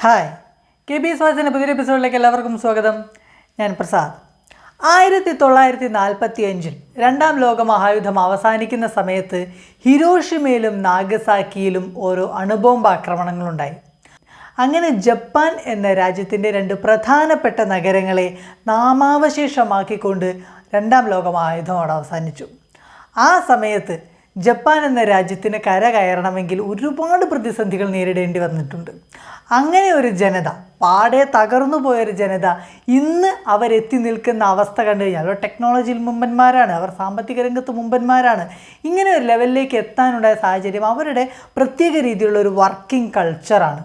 Hi. K B സ്വാസിന്റെ പുതിയൊരു എപ്പിസോഡിലേക്ക് എല്ലാവർക്കും സ്വാഗതം. ഞാൻ പ്രസാദ്. ആയിരത്തി തൊള്ളായിരത്തി നാൽപ്പത്തി അഞ്ചിൽ രണ്ടാം ലോക മഹായുദ്ധം അവസാനിക്കുന്ന സമയത്ത് ഹിരോഷിമയിലും നാഗസാക്കിയിലും ഓരോ അണുബോംബ് ആക്രമണങ്ങളുണ്ടായി അങ്ങനെ ജപ്പാൻ എന്ന രാജ്യത്തിന്റെ രണ്ട് പ്രധാനപ്പെട്ട നഗരങ്ങളെ നാമാവശേഷമാക്കിക്കൊണ്ട് രണ്ടാം ലോക മഹായുദ്ധം അവിടെ അവസാനിച്ചു. ആ സമയത്ത് ജപ്പാൻ എന്ന രാജ്യത്തിന് കര കയറണമെങ്കിൽ ഒരുപാട് പ്രതിസന്ധികൾ നേരിടേണ്ടി വന്നിട്ടുണ്ട്. അങ്ങനെ ഒരു ജനത പാടെ തകർന്നു പോയൊരു ജനത ഇന്ന് അവരെത്തി നിൽക്കുന്ന അവസ്ഥ കണ്ടു കഴിഞ്ഞാൽ അവർ ടെക്നോളജിയിൽ മുമ്പന്മാരാണ് അവർ സാമ്പത്തിക രംഗത്ത് മുമ്പന്മാരാണ്. ഇങ്ങനെ ഒരു ലെവലിലേക്ക് എത്താനുണ്ടായ സാഹചര്യം അവരുടെ പ്രത്യേക രീതിയിലുള്ള ഒരു വർക്കിംഗ് കൾച്ചറാണ്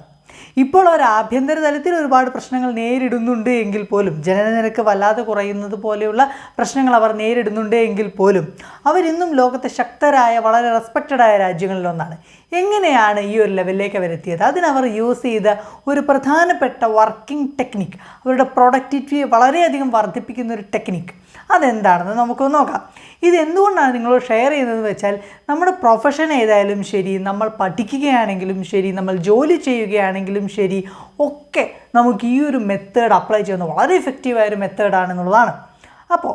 ഇപ്പോൾ ഒരു ആഭ്യന്തര തലത്തിൽ ഒരുപാട് പ്രശ്നങ്ങൾ നേരിടുന്നുണ്ട് എങ്കിൽ പോലും ജനനനിരക്ക് വല്ലാതെ കുറയുന്നത് പോലെയുള്ള പ്രശ്നങ്ങൾ അവർ നേരിടുന്നുണ്ട് എങ്കിൽ പോലും അവരിന്നും ലോകത്തെ ശക്തരായ വളരെ റെസ്പെക്റ്റഡായ രാജ്യങ്ങളിലൊന്നാണ്. എങ്ങനെയാണ് ഈ ഒരു ലെവലിലേക്ക് അവരെത്തിയത് അതിനവർ യൂസ് ചെയ്ത ഒരു പ്രധാനപ്പെട്ട വർക്കിംഗ് ടെക്നിക്ക് അവരുടെ പ്രൊഡക്ടിവിറ്റി വളരെയധികം വർദ്ധിപ്പിക്കുന്ന ഒരു ടെക്നിക്ക് അതെന്താണെന്ന് നമുക്ക് നോക്കാം. ഇത് എന്തുകൊണ്ടാണ് നിങ്ങൾ ഷെയർ ചെയ്യുന്നതെന്ന് വെച്ചാൽ നമ്മുടെ പ്രൊഫഷൻ ഏതായാലും ശരി നമ്മൾ പഠിക്കുകയാണെങ്കിലും ശരി നമ്മൾ ജോലി ചെയ്യുകയാണെങ്കിലും ശരി ഒക്കെ നമുക്ക് ഈ ഒരു മെത്തേഡ് അപ്ലൈ ചെയ്യുന്ന വളരെ എഫക്റ്റീവായ ഒരു മെത്തേഡാണെന്നുള്ളതാണ് അപ്പോൾ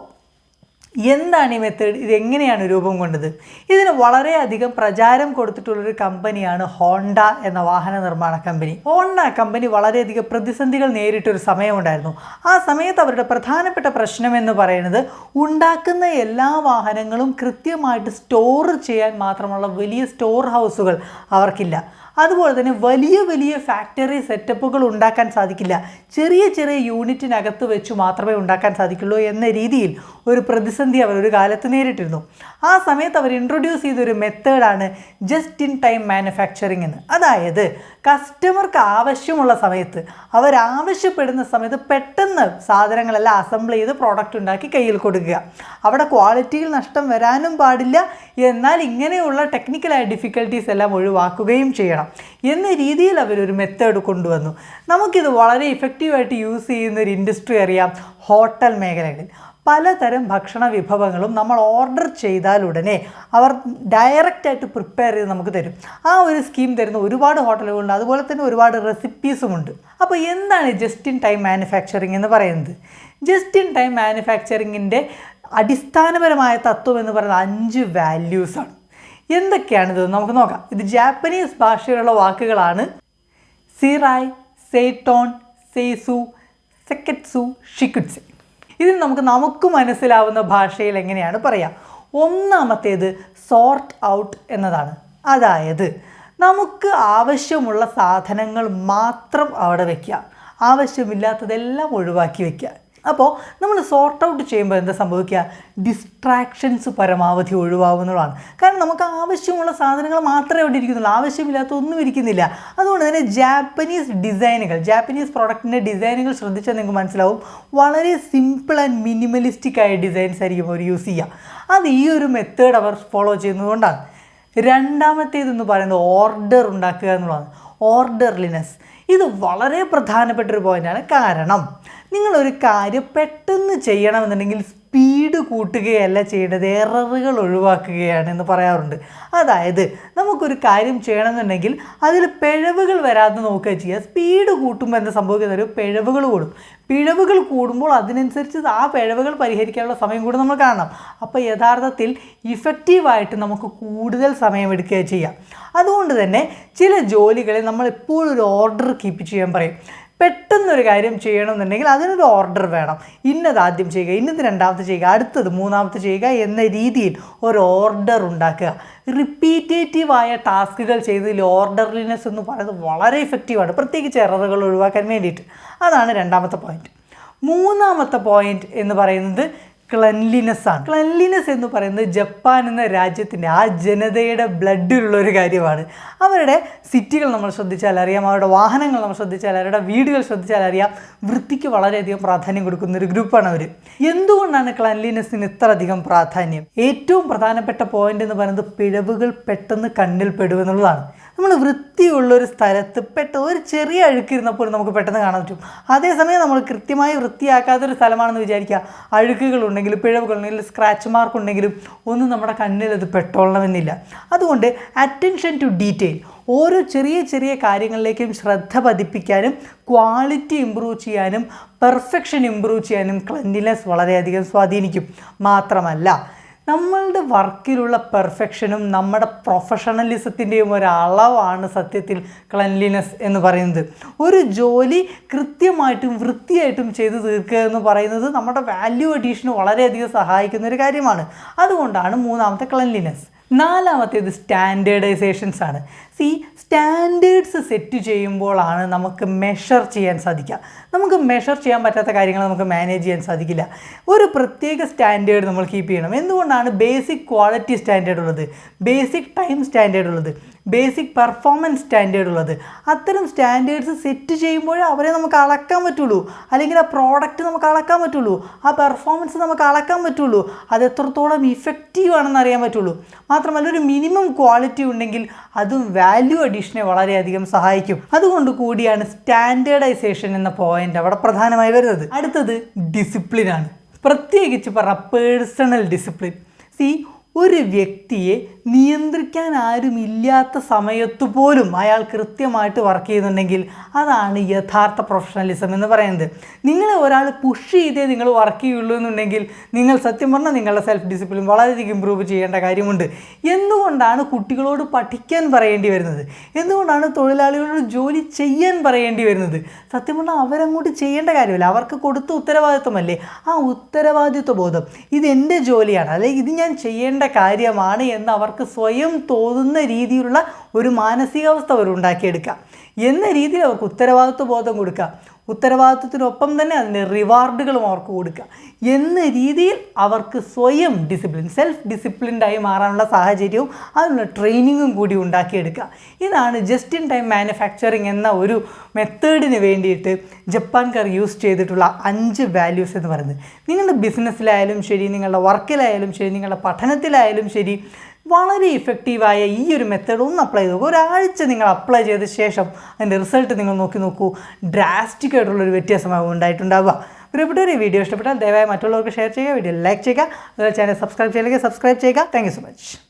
എന്താണ് ഈ മെത്തേഡ് ഇത് എങ്ങനെയാണ് രൂപം കൊണ്ടത്? ഇതിന് വളരെയധികം പ്രചാരം കൊടുത്തിട്ടുള്ളൊരു കമ്പനിയാണ് ഹോണ്ട എന്ന വാഹന നിർമ്മാണ കമ്പനി. ഹോണ്ട കമ്പനി വളരെയധികം പ്രതിസന്ധികൾ നേരിട്ടൊരു സമയമുണ്ടായിരുന്നു. ആ സമയത്ത് അവരുടെ പ്രധാനപ്പെട്ട പ്രശ്നം എന്ന് പറയുന്നത് ഉണ്ടാക്കുന്ന എല്ലാ വാഹനങ്ങളും കൃത്യമായിട്ട് സ്റ്റോർ ചെയ്യാൻ മാത്രമുള്ള വലിയ സ്റ്റോർ ഹൗസുകൾ അവർക്കില്ല. അതുപോലെ തന്നെ വലിയ വലിയ ഫാക്ടറി സെറ്റപ്പുകൾ ഉണ്ടാക്കാൻ സാധിക്കില്ല. ചെറിയ ചെറിയ യൂണിറ്റിനകത്ത് വെച്ച് മാത്രമേ ഉണ്ടാക്കാൻ സാധിക്കുള്ളൂ എന്ന രീതിയിൽ ഒരു പ്രതിസന്ധി അവർ ഒരു കാലത്ത് നേരിട്ടിരുന്നു. ആ സമയത്ത് അവർ ഇൻട്രൊഡ്യൂസ് ചെയ്തൊരു മെത്തേഡാണ് ജസ്റ്റ് ഇൻ ടൈം മാനുഫാക്ചറിങ് എന്ന്. അതായത് കസ്റ്റമർക്ക് ആവശ്യമുള്ള സമയത്ത് അവരാവശ്യപ്പെടുന്ന സമയത്ത് പെട്ടെന്ന് സാധനങ്ങളെല്ലാം അസംബിൾ ചെയ്ത് പ്രോഡക്റ്റ് ഉണ്ടാക്കി കയ്യിൽ കൊടുക്കുക. അവിടെ ക്വാളിറ്റിയിൽ നഷ്ടം വരാനും പാടില്ല. എന്നാൽ ഇങ്ങനെയുള്ള ടെക്നിക്കലായ ഡിഫിക്കൽട്ടീസ് എല്ലാം ഒഴിവാക്കുകയും ചെയ്യണം. എന്ന രീതിയിൽ അവരൊരു മെത്തേഡ് കൊണ്ടുവന്നു. നമുക്കിത് വളരെ ഇഫക്റ്റീവായിട്ട് യൂസ് ചെയ്യുന്ന ഒരു ഇൻഡസ്ട്രി അറിയാം ഹോട്ടൽ മേഖലകളിൽ. പലതരം ഭക്ഷണ വിഭവങ്ങളും നമ്മൾ ഓർഡർ ചെയ്താൽ ഉടനെ അവർ ഡയറക്റ്റായിട്ട് പ്രിപ്പയർ ചെയ്ത് നമുക്ക് തരും. ആ ഒരു സ്കീം തരുന്ന ഒരുപാട് ഹോട്ടലുകളുണ്ട് അതുപോലെ തന്നെ ഒരുപാട് റെസിപ്പീസുമുണ്ട് അപ്പോൾ എന്താണ് ജസ്റ്റ് ഇൻ ടൈം മാനുഫാക്ചറിങ് എന്ന് പറയുന്നത്? ജസ്റ്റ് ഇൻ ടൈം മാനുഫാക്ചറിങ്ങിന്റെ അടിസ്ഥാനപരമായ തത്വം എന്ന് പറയുന്നത് അഞ്ച് വാല്യൂസാണ് എന്തൊക്കെയാണിത് നമുക്ക് നോക്കാം. ഇത് ജാപ്പനീസ് ഭാഷയിലുള്ള വാക്കുകളാണ്. സിറായ് സെയ്റ്റോൺ സെയ്സു സെക്കറ്റ്സു ഷിക്കുറ്റ്സെ ഇതിൽ നമുക്ക് നമുക്ക് മനസ്സിലാവുന്ന ഭാഷയിൽ എങ്ങനെയാണ് പറയാം? ഒന്നാമത്തേത് സോർട്ട് ഔട്ട് എന്നതാണ്. അതായത് നമുക്ക് ആവശ്യമുള്ള സാധനങ്ങൾ മാത്രം അവിടെ വയ്ക്കുക ആവശ്യമില്ലാത്തതെല്ലാം ഒഴിവാക്കി വയ്ക്കുക അപ്പോൾ നമ്മൾ സോർട്ട് ഔട്ട് ചെയ്യുമ്പോൾ എന്താ സംഭവിക്കുക? ഡിസ്ട്രാക്ഷൻസ് പരമാവധി ഒഴിവാകുന്നതാണ്. കാരണം നമുക്ക് ആവശ്യമുള്ള സാധനങ്ങൾ മാത്രമേ അവിടെ ഇരിക്കുന്നുള്ളൂ. ആവശ്യമില്ലാത്ത ഒന്നും ഇരിക്കുന്നില്ല. അതുകൊണ്ട് തന്നെ ജാപ്പനീസ് ഡിസൈനുകൾ ജാപ്പനീസ് പ്രൊഡക്റ്റിന്റെ ഡിസൈനുകൾ ശ്രദ്ധിച്ചാൽ നിങ്ങൾക്ക് മനസ്സിലാവും. വളരെ സിമ്പിൾ ആൻഡ് മിനിമലിസ്റ്റിക് ആയ ഡിസൈൻസ് ആയിരിക്കും അവർ യൂസ് ചെയ്യുക. അത് ഈ ഒരു മെത്തേഡ് അവർ ഫോളോ ചെയ്യുന്നതുകൊണ്ടാണ് രണ്ടാമത്തേതെന്ന് പറയുന്നത് ഓർഡർ ഉണ്ടാക്കുക എന്നുള്ളതാണ്. ഓർഡർലിനെസ് ഇത് വളരെ പ്രധാനപ്പെട്ട ഒരു പോയിന്റാണ് കാരണം നിങ്ങളൊരു കാര്യം പെട്ടെന്ന് ചെയ്യണമെന്നുണ്ടെങ്കിൽ സ്പീഡ് കൂട്ടുകയല്ല ചെയ്യേണ്ടത്. എററുകൾ ഒഴിവാക്കുകയാണ് എന്ന് പറയാറുണ്ട്. അതായത് നമുക്കൊരു കാര്യം ചെയ്യണമെന്നുണ്ടെങ്കിൽ അതിൽ പിഴവുകൾ വരാതെ നോക്കുക ചെയ്യുക സ്പീഡ് കൂട്ടുമ്പോൾ എന്താ സംഭവിക്കുന്നത്? ഒരു പിഴവുകൾ കൂടും. പിഴവുകൾ കൂടുമ്പോൾ അതിനനുസരിച്ച് ആ പിഴവുകൾ പരിഹരിക്കാനുള്ള സമയം കൂടി നമ്മൾ കാണണം. അപ്പോൾ യഥാർത്ഥത്തിൽ ഇഫക്റ്റീവായിട്ട് നമുക്ക് കൂടുതൽ സമയം എടുക്കുക ചെയ്യാം. അതുകൊണ്ട് തന്നെ ചില ജോലികളെ നമ്മൾ എപ്പോഴും ഒരു ഓർഡർ കീപ്പ് ചെയ്യാൻ പറയും. പെട്ടെന്നൊരു കാര്യം ചെയ്യണമെന്നുണ്ടെങ്കിൽ അതിനൊരു ഓർഡർ വേണം. ഇന്നത് ആദ്യം ചെയ്യുക ഇന്നത് രണ്ടാമത്തെ ചെയ്യുക അടുത്തത് മൂന്നാമത്തെ ചെയ്യുക എന്ന രീതിയിൽ ഒരു ഓർഡർ ഉണ്ടാക്കുക. റിപ്പീറ്റേറ്റീവായ ടാസ്കുകൾ ചെയ്തതിൽ ഓർഡർലിനെസ് എന്ന് പറയുന്നത് വളരെ ഇഫക്റ്റീവാണ് പ്രത്യേകിച്ച് എററുകൾ ഒഴിവാക്കാൻ വേണ്ടിയിട്ട്. അതാണ് രണ്ടാമത്തെ പോയിന്റ് മൂന്നാമത്തെ പോയിന്റ് എന്ന് പറയുന്നത് ക്ലൻലിനെസ് ആണ്. ക്ലൻലിനെസ് എന്ന് പറയുന്നത് ജപ്പാൻ എന്ന രാജ്യത്തിന്റെ ആ ജനതയുടെ ബ്ലഡിലുള്ള ഒരു കാര്യമാണ്. അവരുടെ സിറ്റികൾ നമ്മൾ ശ്രദ്ധിച്ചാൽ അറിയാം അവരുടെ വാഹനങ്ങൾ നമ്മൾ ശ്രദ്ധിച്ചാൽ അവരുടെ വീടുകൾ ശ്രദ്ധിച്ചാൽ അറിയാം. വൃത്തിക്ക് വളരെയധികം പ്രാധാന്യം കൊടുക്കുന്ന ഒരു ഗ്രൂപ്പാണ് അവർ എന്തുകൊണ്ടാണ് ക്ലൻലിനെസ്സിന് ഇത്ര അധികം പ്രാധാന്യം? ഏറ്റവും പ്രധാനപ്പെട്ട പോയിന്റ് എന്ന് പറയുന്നത് പിഴവുകൾ പെട്ടെന്ന് കണ്ണിൽ പെടുമെന്നുള്ളതാണ് നമ്മൾ വൃത്തിയുള്ള ഒരു സ്ഥലത്ത് പെട്ട ഒരു ചെറിയ അഴുക്കിരുന്നപ്പോൾ നമുക്ക് പെട്ടെന്ന് കാണാൻ പറ്റും. അതേസമയം നമ്മൾ കൃത്യമായി വൃത്തിയാക്കാത്തൊരു സ്ഥലമാണെന്ന് വിചാരിക്കുക. അഴുക്കുകളുണ്ടെങ്കിലും പിഴവുകളുണ്ടെങ്കിലും സ്ക്രാച്ച് മാർക്ക് ഉണ്ടെങ്കിലും ഒന്നും നമ്മുടെ കണ്ണിൽ അത് പെട്ടോളണമെന്നില്ല. അതുകൊണ്ട് അറ്റൻഷൻ ടു ഡീറ്റെയിൽ ഓരോ ചെറിയ ചെറിയ കാര്യങ്ങളിലേക്കും ശ്രദ്ധ പതിപ്പിക്കാനും ക്വാളിറ്റി ഇമ്പ്രൂവ് ചെയ്യാനും പെർഫെക്ഷൻ ഇമ്പ്രൂവ് ചെയ്യാനും ക്ലൻലിനെസ് വളരെയധികം സ്വാധീനിക്കും. മാത്രമല്ല നമ്മളുടെ വർക്കിലുള്ള പെർഫെക്ഷനും നമ്മുടെ പ്രൊഫഷണലിസത്തിന്റെയും ഒരു അളവാണ് സത്യത്തിൽ ക്ലൻലിനെസ് എന്ന് പറയുന്നത്. ഒരു ജോലി കൃത്യമായിട്ടും വൃത്തിയായിട്ടും ചെയ്ത് തീർക്കുക എന്ന് പറയുന്നത് നമ്മുടെ വാല്യൂ അഡീഷന് വളരെയധികം സഹായിക്കുന്ന ഒരു കാര്യമാണ്. അതുകൊണ്ടാണ് മൂന്നാമത്തെ ക്ലൻലിനെസ്. നാലാമത്തേത് സ്റ്റാൻഡേർഡൈസേഷൻസ് ആണ് സി സ്റ്റാൻഡേർഡ്സ് സെറ്റ് ചെയ്യുമ്പോഴാണ് നമുക്ക് മെഷർ ചെയ്യാൻ സാധിക്കുക. നമുക്ക് മെഷർ ചെയ്യാൻ പറ്റാത്ത കാര്യങ്ങൾ നമുക്ക് മാനേജ് ചെയ്യാൻ സാധിക്കില്ല. ഒരു പ്രത്യേക സ്റ്റാൻഡേർഡ് നമ്മൾ കീപ്പ് ചെയ്യണം. എന്തുകൊണ്ടാണ് ബേസിക് ക്വാളിറ്റി സ്റ്റാൻഡേർഡ് ഉള്ളത്? ബേസിക് ടൈം സ്റ്റാൻഡേർഡ് ഉള്ളത്. ബേസിക് പെർഫോമൻസ് സ്റ്റാൻഡേർഡ് ഉള്ളത്. അത്തരം സ്റ്റാൻഡേർഡ്സ് സെറ്റ് ചെയ്യുമ്പോഴേ അവരെ നമുക്ക് അളക്കാൻ പറ്റുള്ളൂ. അല്ലെങ്കിൽ ആ പ്രോഡക്റ്റ് നമുക്ക് അളക്കാൻ പറ്റുള്ളൂ. ആ പെർഫോമൻസ് നമുക്ക് അളക്കാൻ പറ്റുള്ളൂ. അത് എത്രത്തോളം ഇഫക്റ്റീവ് ആണെന്ന് അറിയാൻ പറ്റുള്ളൂ. മാത്രമല്ല ഒരു മിനിമം ക്വാളിറ്റി ഉണ്ടെങ്കിൽ അതും വാല്യൂ അഡീഷനെ വളരെയധികം സഹായിക്കും. അതുകൊണ്ട് കൂടിയാണ് സ്റ്റാൻഡേർഡൈസേഷൻ എന്ന പോയിന്റ് അവിടെ പ്രധാനമായി വരുന്നത്. അടുത്തത് ഡിസിപ്ലിനാണ് പ്രത്യേകിച്ച് പറഞ്ഞ പേഴ്സണൽ ഡിസിപ്ലിൻ സി ഒരു വ്യക്തിയെ നിയന്ത്രിക്കാൻ ആരുമില്ലാത്ത സമയത്ത് പോലും അയാൾ കൃത്യമായിട്ട് വർക്ക് ചെയ്യുന്നുണ്ടെങ്കിൽ അതാണ് യഥാർത്ഥ പ്രൊഫഷണലിസം എന്ന് പറയുന്നത്. നിങ്ങളെ ഒരാൾ പുഷ് ചെയ്തേ നിങ്ങൾ വർക്ക് ചെയ്യുള്ളൂ എന്നുണ്ടെങ്കിൽ നിങ്ങൾ സത്യം പറഞ്ഞാൽ നിങ്ങളുടെ സെൽഫ് ഡിസിപ്ലിൻ വളരെയധികം ഇമ്പ്രൂവ് ചെയ്യേണ്ട കാര്യമുണ്ട്. എന്തുകൊണ്ടാണ് കുട്ടികളോട് പഠിക്കാൻ പറയേണ്ടി വരുന്നത്? എന്തുകൊണ്ടാണ് തൊഴിലാളികളോട് ജോലി ചെയ്യാൻ പറയേണ്ടി വരുന്നത്? സത്യം പറഞ്ഞാൽ അവരങ്ങോട്ട് ചെയ്യേണ്ട കാര്യമില്ല. അവർക്ക് കൊടുത്ത ഉത്തരവാദിത്വമല്ലേ? ആ ഉത്തരവാദിത്വ ബോധം. ഇത് എന്റെ ജോലിയാണ്. അല്ലെങ്കിൽ ഇത് ഞാൻ ചെയ്യേണ്ട കാര്യമാണ് എന്ന് അവർക്ക് സ്വയം തോന്നുന്ന രീതിയിലുള്ള ഒരു മാനസികാവസ്ഥ അവർ ഉണ്ടാക്കിയെടുക്കുക. എന്ന രീതിയിൽ അവർക്ക് ഉത്തരവാദിത്വ ബോധം കൊടുക്കുക. ഉത്തരവാദിത്വത്തിനൊപ്പം തന്നെ അതിന്റെ റിവാർഡുകളും അവർക്ക് കൊടുക്കുക. എന്ന രീതിയിൽ അവർക്ക് സ്വയം ഡിസിപ്ലിൻ സെൽഫ് ഡിസിപ്ലിൻഡായി മാറാനുള്ള സാഹചര്യവും അതിനുള്ള ട്രെയിനിങ്ങും കൂടി ഉണ്ടാക്കിയെടുക്കുക. ഇതാണ് ജസ്റ്റ് ഇൻ ടൈം മാനുഫാക്ചറിങ് എന്ന ഒരു മെത്തേഡിന് വേണ്ടിയിട്ട് ജപ്പാൻകാർ യൂസ് ചെയ്തിട്ടുള്ള അഞ്ച് വാല്യൂസ് എന്ന് പറയുന്നത്. നിങ്ങളുടെ ബിസിനസ്സിലായാലും ശരി നിങ്ങളുടെ വർക്കിലായാലും ശരി നിങ്ങളുടെ പഠനത്തിലായാലും ശരി വളരെ ഇഫക്റ്റീവായ ഈ ഒരു മെത്തേഡ് ഒന്ന് അപ്ലൈ ചെയ്ത് നോക്കുക ഒരാഴ്ച നിങ്ങൾ അപ്ലൈ ചെയ്ത ശേഷം അതിന്റെ റിസൾട്ട് നിങ്ങൾ നോക്കി നോക്കൂ. ഡ്രാസ്റ്റിക് ആയിട്ടുള്ളൊരു വ്യത്യാസമാകും ഉണ്ടായിട്ടുണ്ടാവുക. പ്രിയപ്പെട്ട ഈ വീഡിയോ ഇഷ്ടപ്പെട്ടാൽ ദയവായി മറ്റുള്ളവർക്ക് ഷെയർ ചെയ്യുക. വീഡിയോ ലൈക്ക് ചെയ്യുക. അതുപോലെ ചാനൽ സബ്സ്ക്രൈബ് ചെയ്യുക സബ്സ്ക്രൈബ് ചെയ്യുക. Thank so much